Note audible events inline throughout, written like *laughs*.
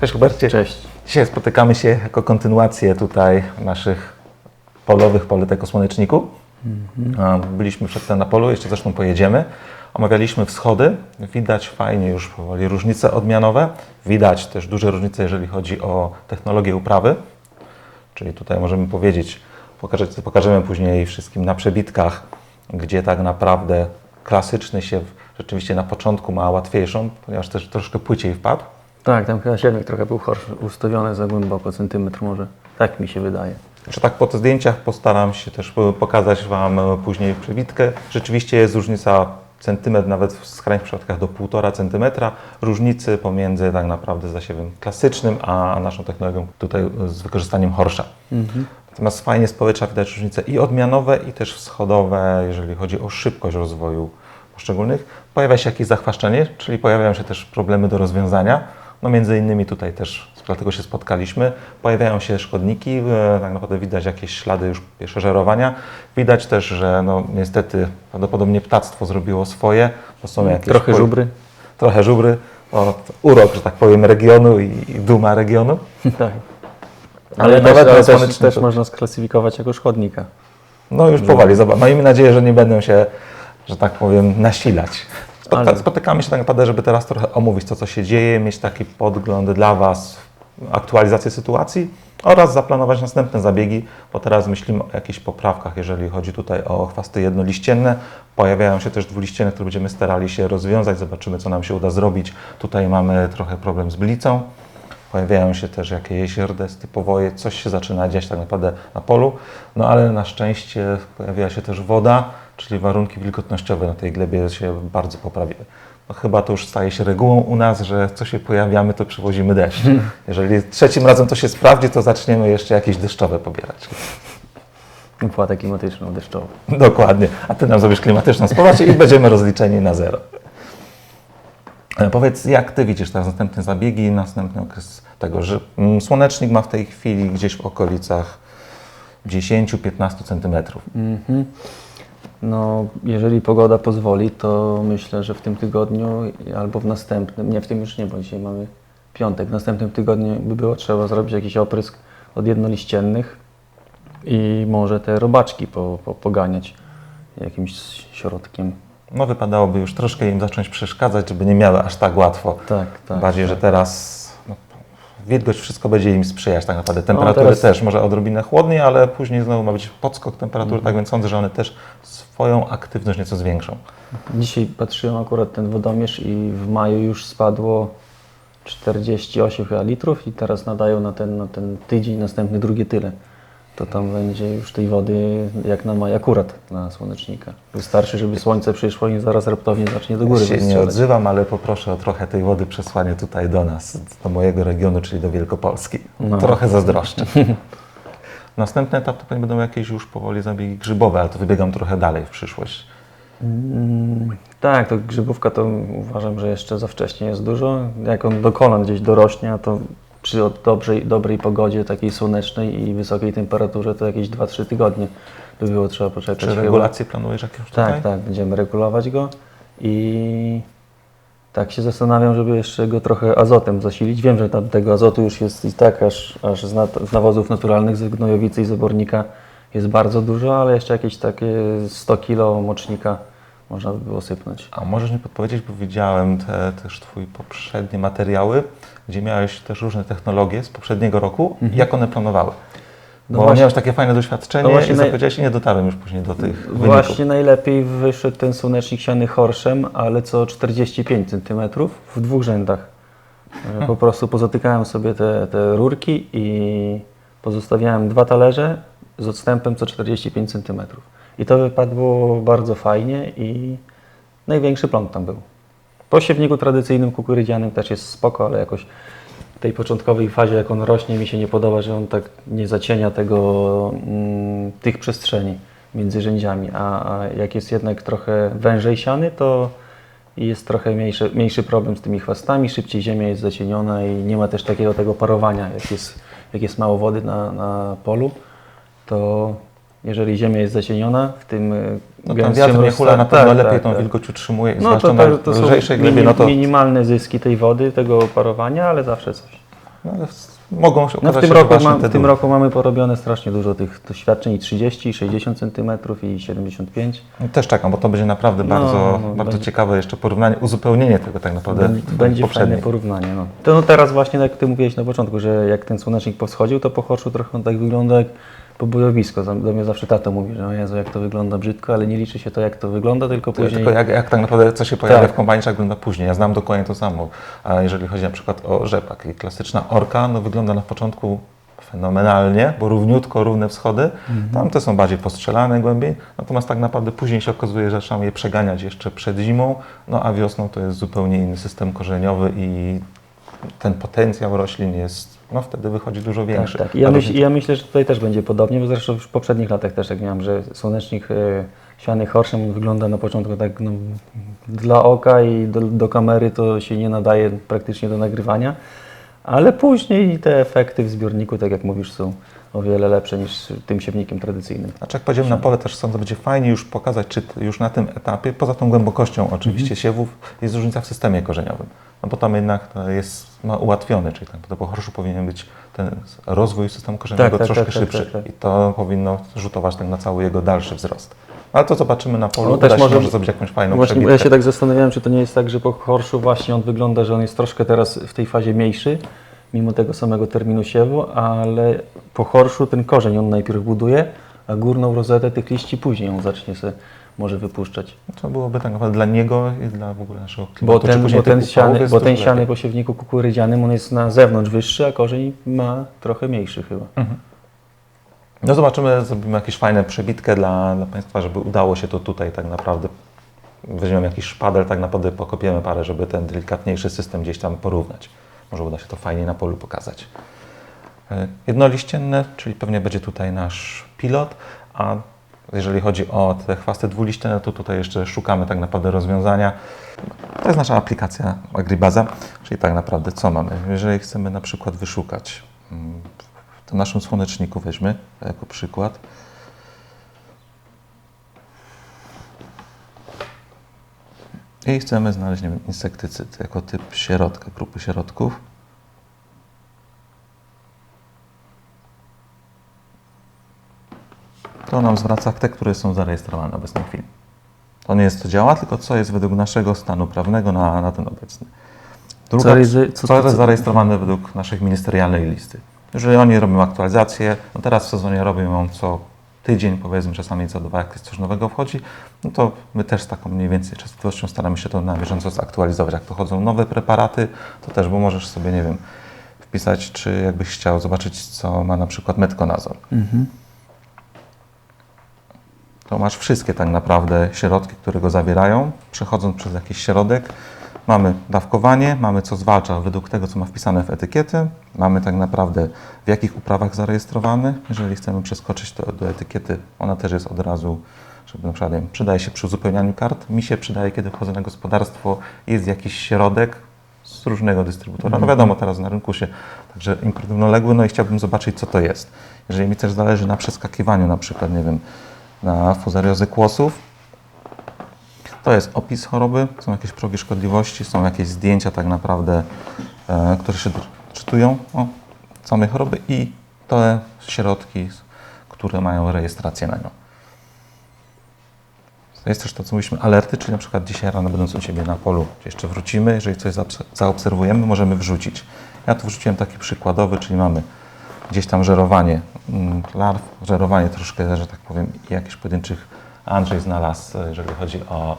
Cześć Hubercie. Cześć. Dzisiaj spotykamy się jako kontynuację tutaj naszych polowych poletek o słoneczniku. A, Byliśmy przedtem na polu, jeszcze zresztą pojedziemy. Omawialiśmy wschody. Widać fajnie już powoli różnice odmianowe. Widać też duże różnice, jeżeli chodzi o technologię uprawy. Czyli tutaj możemy powiedzieć, pokażę, pokażemy później wszystkim na przebitkach, gdzie tak naprawdę klasyczny siew rzeczywiście na początku ma łatwiejszą, ponieważ też troszkę płyciej wpadł. Tak, tam chyba trochę był horszy, ustawiony za głęboko, centymetr może. Tak mi się wydaje. Że tak po zdjęciach postaram się też pokazać Wam później przebitkę. Rzeczywiście jest różnica centymetr, nawet w skrajnych przypadkach do 1,5 centymetra różnicy pomiędzy tak naprawdę zasiewem klasycznym, a naszą technologią tutaj z wykorzystaniem horsza. Natomiast fajnie z powietrza widać różnice i odmianowe, i też wschodowe, jeżeli chodzi o szybkość rozwoju poszczególnych. Pojawia się jakieś zachwaszczenie, czyli pojawiają się też problemy do rozwiązania. No między innymi tutaj też dlatego się spotkaliśmy. Pojawiają się szkodniki, e, tak naprawdę widać jakieś ślady już pierwsze żerowania. Widać też, że no niestety prawdopodobnie ptactwo zrobiło swoje. To są jakieś Trochę żubry. Trochę żubry. O, urok, że tak powiem, regionu i, i duma regionu. *laughs* tak. Ale Ale, nawet ale też, też to- można sklasyfikować jako szkodnika. No już powoli, zobacz. Miejmy nadzieję, że nie będą się, że tak powiem, nasilać. Spotka- Ale- Spotykamy się tak naprawdę, żeby teraz trochę omówić to, co się dzieje, mieć taki podgląd dla Was, aktualizację sytuacji oraz zaplanować następne zabiegi, bo teraz myślimy o jakichś poprawkach, jeżeli chodzi tutaj o chwasty jednoliścienne. Pojawiają się też dwuliścienne, które będziemy starali się rozwiązać, zobaczymy, co nam się uda zrobić. Tutaj mamy trochę problem z blicą. Pojawiają się też jakieś rdesty, powoje, coś się zaczyna dziać tak naprawdę na polu, no ale na szczęście pojawia się też woda, czyli warunki wilgotnościowe na tej glebie się bardzo poprawiły. No chyba to już staje się regułą u nas, że co się pojawiamy, to przywozimy deszcz. Jeżeli trzecim razem to się sprawdzi, to zaczniemy jeszcze jakieś deszczowe pobierać. Opłatę klimatyczną, deszczową. Dokładnie. A Ty nam zrobisz klimatyczną społeczność i będziemy rozliczeni na zero. E, Powiedz, jak Ty widzisz teraz następne zabiegi, następny okres tego, że mm, słonecznik ma w tej chwili gdzieś w okolicach 10-15 centymetrów. Mhm. No, jeżeli pogoda pozwoli, to myślę, że w tym tygodniu albo w następnym, nie w tym już nie, bo dzisiaj mamy piątek, w następnym tygodniu by było trzeba zrobić jakiś oprysk od jednoliściennych i może te robaczki po, po, poganiać jakimś środkiem. No wypadałoby już troszkę im zacząć przeszkadzać, żeby nie miały aż tak łatwo. Tak, tak. Bardziej, że tak. teraz no, wilgoć wszystko będzie im sprzyjać tak naprawdę. Temperatury teraz- też, może odrobinę chłodniej, ale później znowu ma być podskok temperatury, Mhm. tak więc sądzę, że one też swoją aktywność nieco zwiększą. Dzisiaj patrzyłem akurat ten wodomierz i w maju już spadło 48 chyba litrów i teraz nadają na ten, na ten tydzień następny drugie tyle. To tam będzie już tej wody jak na maj akurat dla słonecznika. Wystarczy, żeby słońce przyszło i zaraz raptownie zacznie do góry Ja się nie odzywam, ale poproszę o trochę tej wody przesłanie tutaj do nas, do mojego regionu, czyli do Wielkopolski. No. Trochę zazdroszczę. *laughs* Następny etap to pewnie będą jakieś już powoli zabiegi grzybowe, ale to wybiegam trochę dalej w przyszłość. Mm, tak, to grzybówka to uważam, że jeszcze za wcześnie jest dużo. Jak on do kolan gdzieś dorośnie, to przy dobrej, dobrej pogodzie, takiej słonecznej i wysokiej temperaturze, to jakieś 2-3 tygodnie by było trzeba poczekać. Czy chyba. regulacje planujesz jakieś tutaj? Tak, tak, będziemy regulować go i tak się zastanawiam, żeby jeszcze go trochę azotem zasilić. Wiem, że tam tego azotu już jest i tak aż, aż z, z nawozów naturalnych, z gnojowicy i z obornika jest bardzo dużo, ale jeszcze jakieś takie 100 kg mocznika można by było sypnąć. A możesz mi podpowiedzieć, bo widziałem te, też Twoje poprzednie materiały, gdzie miałeś też różne technologie z poprzedniego roku. Jak one planowały? No Bo właśnie- miałeś takie fajne doświadczenie no właśnie i zapowiedziałeś i nie dotarłem już później do tych wyników. Właśnie najlepiej wyszedł ten słonecznik siany horszem, ale co 45 cm w dwóch rzędach. Że Po *laughs* prostu pozatykałem sobie te, te rurki i pozostawiałem dwa talerze z odstępem co 45 cm. I to wypadło bardzo fajnie i największy pląd tam był. Po siewniku tradycyjnym kukurydzianym też jest spoko, ale jakoś w tej początkowej fazie, jak on rośnie, mi się nie podoba, że on tak nie zacienia tego, mm, tych przestrzeni między rzędziami, a, a jak jest jednak trochę wężej siany, to jest trochę mniejszy, mniejszy problem z tymi chwastami, szybciej ziemia jest zacieniona i nie ma też takiego tego parowania, jak jest, jak jest mało wody na, na polu, to jeżeli ziemia jest zacieniona w tym y, No tam gęstszym wiatr nie hula, na pewno tak, lepiej tak, tą tak. wilgoć utrzymuje, No to, na to, to są lżejszej glebie, no to minimalne zyski tej wody, tego parowania, ale zawsze coś. no, mogą się No w, okazać tym się roku te w tym roku mamy porobione strasznie dużo tych doświadczeń i 30, i 60 cm i 75. No, Też czekam, bo to będzie naprawdę No, bardzo, no, bardzo będzie- ciekawe jeszcze porównanie, uzupełnienie tego tak naprawdę Będzie, będzie fajne poprzedniej. porównanie. No. To no teraz właśnie, jak Ty mówiłeś na początku, że jak ten słonecznik powschodził, to po chorszu trochę tak wygląda jak pobojowisko. Do mnie zawsze tato mówi, że o Jezu, jak to wygląda brzydko, ale nie liczy się to, jak to wygląda, tylko później... Tylko jak, jak tak naprawdę co się pojawia Tak. w kombajnie, jak wygląda później. Ja znam dokładnie to samo. A jeżeli chodzi na przykład o rzepak, i klasyczna orka, no wygląda na początku fenomenalnie, bo równiutko, równe wschody. Mhm. Tam te są bardziej postrzelane głębiej, natomiast tak naprawdę później się okazuje, że trzeba je przeganiać jeszcze przed zimą, no a wiosną to jest zupełnie inny system korzeniowy i ten potencjał roślin jest, no wtedy wychodzi dużo większy. Tak, tak. I ja, myśl, ja myślę, że tutaj też będzie podobnie, bo zresztą już w poprzednich latach też jak miałem, że słonecznik e, siany horszem wygląda na początku tak no, dla oka i do, do kamery to się nie nadaje praktycznie do nagrywania, ale później te efekty w zbiorniku, tak jak mówisz, są o wiele lepsze niż tym siewnikiem tradycyjnym. Znaczy jak pojedziemy na pole też sądzę, będzie fajnie już pokazać, czy już na tym etapie, poza tą głębokością oczywiście siewów, jest różnica w systemie korzeniowym. No bo tam jednak jest ma ułatwiony, czyli tam po chorszu powinien być ten rozwój systemu korzeniowego Tak, tak, troszkę tak, tak, szybszy tak, tak. i to powinno rzutować tak na cały jego dalszy wzrost. Ale to zobaczymy na polu, No, uda też może- może zrobić jakąś fajną No właśnie, przebitkę. ja się tak zastanawiałem, czy to nie jest tak, że po chorszu właśnie on wygląda, że on jest troszkę teraz w tej fazie mniejszy, mimo tego samego terminu siewu, ale po chorszu ten korzeń on najpierw buduje, a górną rozetę tych liści później on zacznie sobie może wypuszczać. To byłoby tak naprawdę dla niego i dla w ogóle naszego klimatu. Bo ten, bo ten, siany, bo ten siany lepiej. po siewniku kukurydzianym on jest na zewnątrz wyższy, a korzeń ma trochę mniejszy chyba. No zobaczymy, zrobimy jakieś fajne przebitkę dla, dla Państwa, żeby udało się to tutaj tak naprawdę. Weźmiemy jakiś szpadel, tak naprawdę pokopiemy parę, żeby ten delikatniejszy system gdzieś tam porównać. Może uda się to fajnie na polu pokazać. E, Jednoliścienne, czyli pewnie będzie tutaj nasz pilot, a jeżeli chodzi o te chwasty dwuliścienne, to tutaj jeszcze szukamy tak naprawdę rozwiązania. To jest nasza aplikacja Agribaza, czyli tak naprawdę co mamy? Jeżeli chcemy na przykład wyszukać w tym naszym słoneczniku weźmy jako przykład. I chcemy znaleźć nie wiem, insektycyd jako typ środka, grupy środków. To nam zwraca te, które są zarejestrowane na obecnej chwili. To nie jest co działa, tylko co jest według naszego stanu prawnego na, na ten obecny. Druga, Co ryzy- co- co, co- jest zarejestrowane według naszych ministerialnej listy. Jeżeli oni robią aktualizację, no teraz w sezonie robią ją co tydzień, powiedzmy czasami co dwa, jak coś nowego wchodzi, no to my też z taką mniej więcej częstotliwością staramy się to na bieżąco zaktualizować. Jak dochodzą nowe preparaty, to też, bo możesz sobie, nie wiem, wpisać, czy jakbyś chciał zobaczyć, co ma na przykład metkonazol. to masz wszystkie tak naprawdę środki, które go zawierają. Przechodząc przez jakiś środek, mamy dawkowanie, mamy co zwalcza według tego, co ma wpisane w etykiety. Mamy tak naprawdę w jakich uprawach zarejestrowany. Jeżeli chcemy przeskoczyć to do etykiety, ona też jest od razu, żeby na przykład, wiem, przydaje się przy uzupełnianiu kart. Mi się przydaje, kiedy wchodzę na gospodarstwo, jest jakiś środek z różnego dystrybutora. No wiadomo, teraz na rynku się także import równoległy, no i chciałbym zobaczyć, co to jest. Jeżeli mi też zależy na przeskakiwaniu, na przykład, nie wiem, na fuzariozy kłosów. To jest opis choroby, są jakieś progi szkodliwości, są jakieś zdjęcia tak naprawdę, e, które się czytują o samej choroby i te środki, które mają rejestrację na nią. Jest też to, co mówiliśmy, alerty, czyli na przykład dzisiaj rano będąc u Ciebie na polu, gdzie jeszcze wrócimy, jeżeli coś zaobs- zaobserwujemy, możemy wrzucić. Ja tu wrzuciłem taki przykładowy, czyli mamy gdzieś tam żerowanie mm, larw, żerowanie troszkę, że tak powiem, jakichś pojedynczych Andrzej znalazł, e, jeżeli chodzi o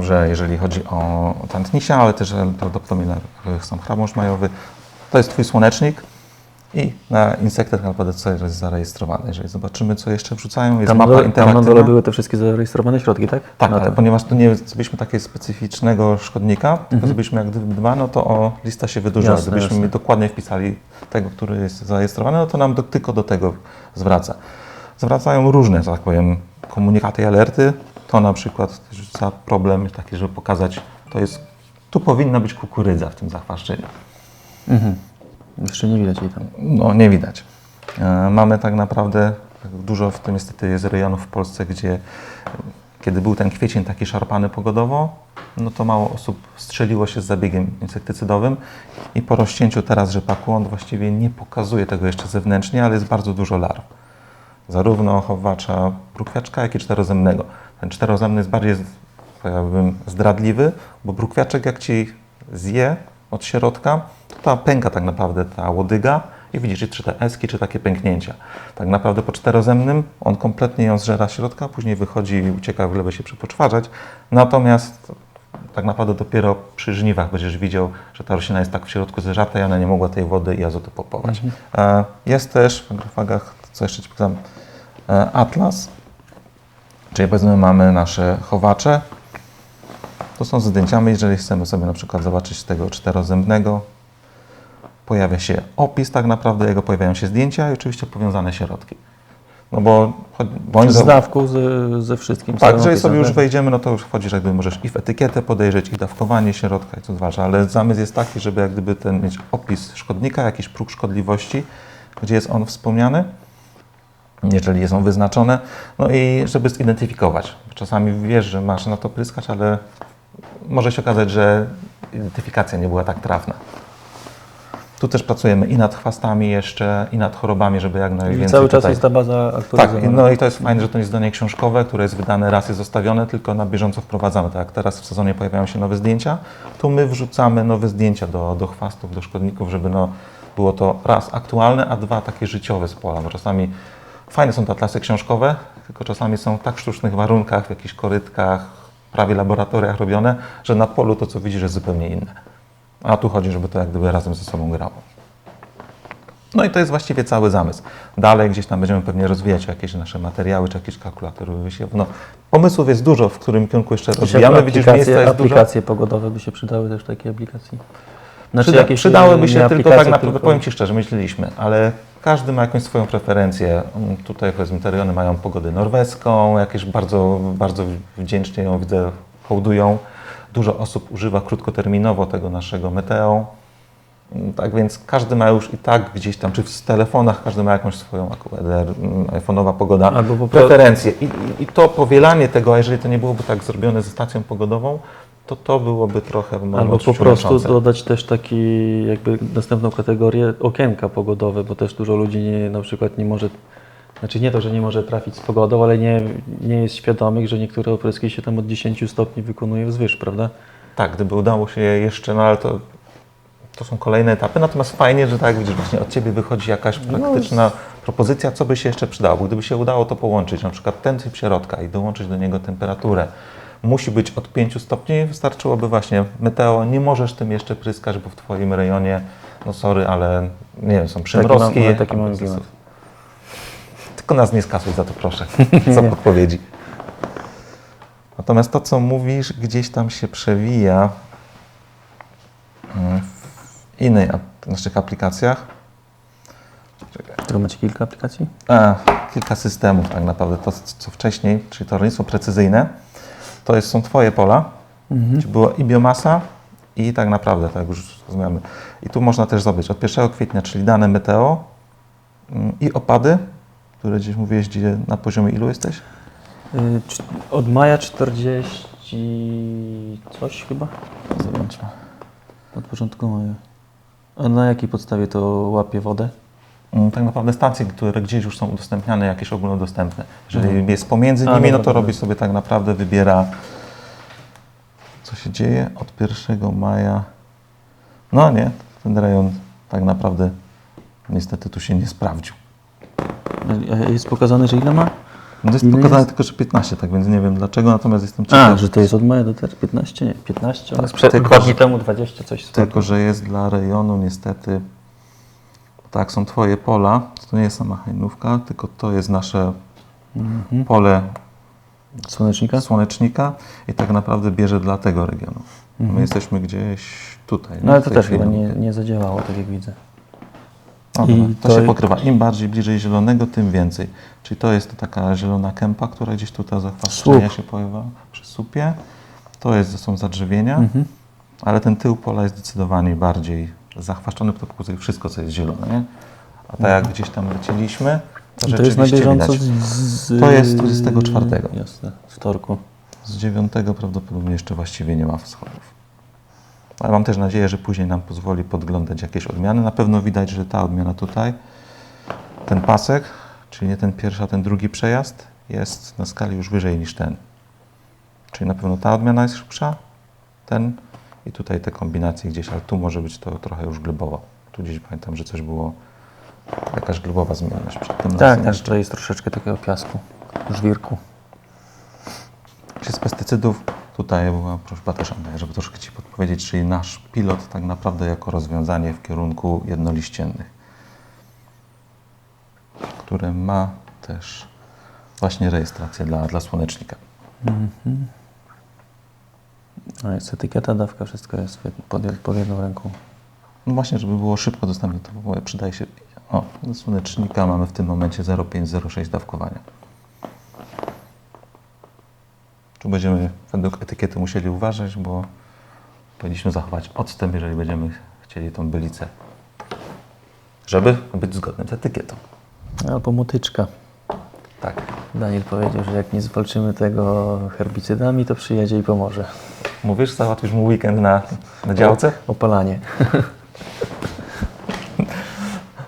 że jeżeli chodzi o tętnisia, ale też prawdopodobnie na sam chrabąż majowy, to jest Twój słonecznik i na insektach co jest zarejestrowane. Jeżeli zobaczymy, co jeszcze wrzucają, jest Tam mapa dole, tam na interaktywna. dole były te wszystkie zarejestrowane środki, tak? Tak, Na ale ponieważ tu nie zrobiliśmy takiego specyficznego szkodnika, Mhm. tylko zrobiliśmy jak gdyby dwa, no to o, lista się wydłużyła. Jasne, Gdybyśmy jasne. dokładnie wpisali tego, który jest zarejestrowany, no to nam do, tylko do tego zwraca. Zwracają różne, że tak powiem, komunikaty i alerty. To na przykład za problem taki, żeby pokazać, to jest, tu powinna być kukurydza w tym zachwaszczeniu. Mhm. Jeszcze nie widać jej tam. No, nie widać. E, Mamy tak naprawdę dużo w tym niestety jest rejonów w Polsce, gdzie kiedy był ten kwiecień taki szarpany pogodowo, no to mało osób strzeliło się z zabiegiem insektycydowym i po rozcięciu teraz rzepaku on właściwie nie pokazuje tego jeszcze zewnętrznie, ale jest bardzo dużo larw. Zarówno chowacza brukwiaczka, jak i czterozemnego. Ten czterozemny jest bardziej, powiedziałbym, zdradliwy, bo brukwiaczek jak ci zje od środka, to ta pęka tak naprawdę, ta łodyga i widzisz, czy te eski, czy takie pęknięcia. Tak naprawdę po czterozemnym on kompletnie ją zżera środka, później wychodzi i ucieka w glebę się przepoczwarzać. Natomiast tak naprawdę dopiero przy żniwach będziesz widział, że ta roślina jest tak w środku zeżarta i ona nie mogła tej wody i azotu pompować. E, Jest też w agrofagach, co jeszcze Ci pokazałem, e, atlas, czyli powiedzmy mamy nasze chowacze. To są zdjęciami, jeżeli chcemy sobie na przykład zobaczyć tego czterozębnego, pojawia się opis tak naprawdę, jego pojawiają się zdjęcia i oczywiście powiązane środki. No bo, oni Z dawką, ze, ze wszystkim. tak, jeżeli sobie już tak? wejdziemy, no to już wchodzi, że jakby możesz i w etykietę podejrzeć, i dawkowanie środka, i co ważne, ale zamysł jest taki, żeby jak gdyby ten mieć opis szkodnika, jakiś próg szkodliwości, gdzie jest on wspomniany, jeżeli jest on wyznaczony, no i żeby zidentyfikować. Czasami wiesz, że masz na to pryskać, ale może się okazać, że identyfikacja nie była tak trafna. Tu też pracujemy i nad chwastami jeszcze, i nad chorobami, żeby jak I najwięcej cały czas tutaj... jest ta baza Tak, aktualizowana. i- no i to jest fajne, że to nie jest zdanie książkowe, które jest wydane raz i zostawione, tylko na bieżąco wprowadzamy. Tak jak teraz w sezonie pojawiają się nowe zdjęcia, to my wrzucamy nowe zdjęcia do, do chwastów, do szkodników, żeby no, było to raz aktualne, a dwa takie życiowe z pola. Bo czasami fajne są te atlasy książkowe, tylko czasami są w tak sztucznych warunkach, w jakichś korytkach, prawie laboratoriach robione, że na polu to, co widzisz, jest zupełnie inne. A tu chodzi, żeby to jak gdyby razem ze sobą grało. No i to jest właściwie cały zamysł. Dalej gdzieś tam będziemy pewnie rozwijać jakieś nasze materiały, czy jakieś kalkulatory. No, pomysłów jest dużo, w którym kierunku jeszcze rozwijamy. Widzisz, miejsca aplikacje, jest dużo. aplikacje pogodowe by się przydały też takie aplikacji. Znaczy Przyda, przydałyby się tylko tak naprawdę, powiem Ci szczerze, myśleliśmy, ale każdy ma jakąś swoją preferencję. Mm, Tutaj powiedzmy te rejony mają pogodę norweską, jakieś bardzo, bardzo wdzięcznie ją widzę, hołdują. Dużo osób używa krótkoterminowo tego naszego meteo. Mm, Tak więc każdy ma już i tak gdzieś tam, czy w telefonach, każdy ma jakąś swoją AQDR, mm, iPhone'owa pogoda, Albo po. I, i, I to powielanie tego, a jeżeli to nie byłoby tak zrobione ze stacją pogodową, to to byłoby trochę moim Albo po prostu dodać też taki jakby następną kategorię okienka pogodowe, bo też dużo ludzi nie, na przykład nie może, znaczy nie to, że nie może trafić z pogodą, ale nie, nie jest świadomych, że niektóre opryski się tam od 10 stopni wykonuje wzwyż, prawda? Tak, gdyby udało się jeszcze, no ale to, to są kolejne etapy. Natomiast fajnie, że tak widzisz, właśnie od Ciebie wychodzi jakaś praktyczna propozycja, co by się jeszcze przydało. Gdyby się udało to połączyć, na przykład ten typ środka i dołączyć do niego temperaturę, musi być od 5 stopni, wystarczyłoby właśnie meteo, nie możesz tym jeszcze pryskać, bo w Twoim rejonie, no sorry, ale nie wiem, są przymrozki. mam- taki mam coś- klimat. Tylko nas nie skasuj za to, proszę, *laughs* za podpowiedzi. Natomiast to, co mówisz, gdzieś tam się przewija mm, w innej, naszych aplikacjach. To macie kilka aplikacji? A, kilka systemów tak naprawdę. To, co wcześniej, czyli to rolnictwo precyzyjne, to jest, są Twoje pola, gdzie była i biomasa, i tak naprawdę, tak jak już rozmawiamy. I tu można też zdobyć od 1 kwietnia, czyli dane meteo mm, i opady, które gdzieś mówiłeś, gdzie na poziomie ilu jesteś? Y, Od maja 40 coś chyba? Zobaczmy. Od początku maja. A na jakiej podstawie to łapie wodę? Mm, Tak naprawdę stacje, które gdzieś już są udostępniane, jakieś ogólnodostępne. Jeżeli jest pomiędzy A, nimi, no dobra, to robi sobie tak naprawdę, wybiera co się dzieje od 1 maja. No nie, ten rejon tak naprawdę niestety tu się nie sprawdził. A Jest pokazane, że ile ma? No jest Ile pokazane jest? tylko, że 15, tak więc nie wiem dlaczego, natomiast jestem A, ciekaw. że to jest od maja do teraz 15? Nie, 15? Tak, przed, tylko, dwa że- dni temu 20 coś. Tylko, że jest dla rejonu niestety, tak, są Twoje pola, to nie jest sama hajnówka, tylko to jest nasze Mhm. pole Słonecznika? słonecznika i tak naprawdę bierze dla tego regionu. My jesteśmy gdzieś tutaj. Mhm. No ale to też chyba nie, nie zadziałało, tak jak widzę. O, I to, to- się pokrywa. Im bardziej bliżej zielonego, tym więcej. Czyli to jest taka zielona kępa, która gdzieś tutaj zachwaszczenia Słup. się pojawia przy słupie. To jest, są zadrzewienia, Mhm. ale ten tył pola jest zdecydowanie bardziej zachwaszczony, to pokazuje wszystko, co jest zielone. Nie? A tak jak gdzieś tam lecieliśmy, to, Mhm. to jest na rzeczywiście bieżąco widać. z. To jest 24. Jasne, z wtorku. Z dziewiątego prawdopodobnie jeszcze właściwie nie ma schodów. Ale mam też nadzieję, że później nam pozwoli podglądać jakieś odmiany. Na pewno widać, że ta odmiana tutaj, ten pasek, czyli nie ten pierwszy, a ten drugi przejazd, jest na skali już wyżej niż ten. Czyli na pewno ta odmiana jest szybsza, ten i tutaj te kombinacje gdzieś, ale tu może być to trochę już glebowo. Tu gdzieś pamiętam, że coś było, jakaś glebowa zmienność przed tym Tak, tak, że jest troszeczkę takiego piasku, żwirku. Czy z pestycydów, tutaj była prośba też Andrzeja, żeby troszkę Ci podpowiedzieć, czyli nasz pilot tak naprawdę jako rozwiązanie w kierunku jednoliściennych, które ma też właśnie rejestrację dla, dla słonecznika. No jest etykieta, dawka, wszystko jest pod, pod jedną ręką. No właśnie, żeby było szybko dostępne, to przydaje się. O, słonecznika mamy w tym momencie 0,506 dawkowania. Tu będziemy według etykiety musieli uważać, bo powinniśmy zachować odstęp, jeżeli będziemy chcieli tą bylicę, żeby być zgodnym z etykietą. Albo motyczka. Tak. Daniel powiedział, że jak nie zwalczymy tego herbicydami, to przyjedzie i pomoże. Mówisz, załatwisz mu weekend na, na działce? Opalanie. *laughs*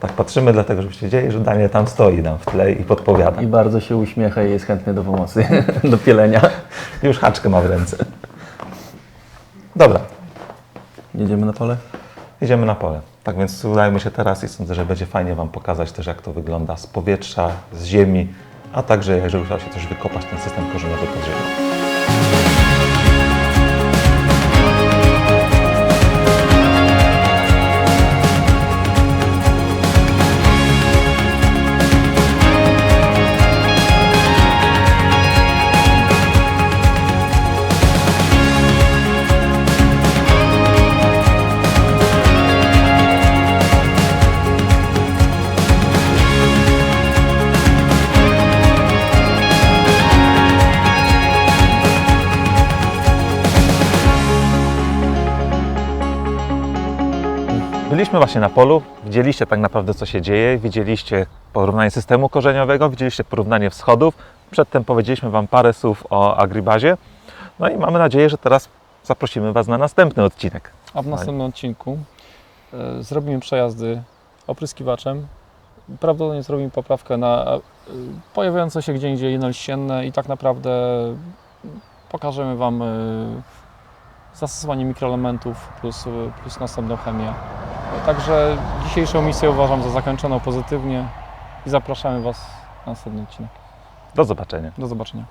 Tak, patrzymy dlatego, żeby się dzieje, że Daniel tam stoi nam w tle i podpowiada. I bardzo się uśmiecha i jest chętny do pomocy, *laughs* do pielenia. Już haczkę ma w ręce. Dobra, Jedziemy na pole? Jedziemy na pole. Tak więc udajmy się teraz i sądzę, że będzie fajnie Wam pokazać też, jak to wygląda z powietrza, z ziemi, a także jeżeli uda się też wykopać ten system korzeniowy pod ziemią. Byliśmy właśnie na polu, widzieliście tak naprawdę co się dzieje, widzieliście porównanie systemu korzeniowego, widzieliście porównanie wschodów. Przedtem powiedzieliśmy Wam parę słów o agribazie. No i mamy nadzieję, że teraz zaprosimy Was na następny odcinek. A w następnym odcinku e, zrobimy przejazdy opryskiwaczem. Prawdopodobnie zrobimy poprawkę na e, pojawiające się gdzie indziej jednoliścienne i tak naprawdę pokażemy Wam e, zastosowanie mikroelementów plus, e, plus następną chemię. Także dzisiejszą misję uważam za zakończoną pozytywnie i zapraszamy Was na następny odcinek. Do zobaczenia. Do zobaczenia.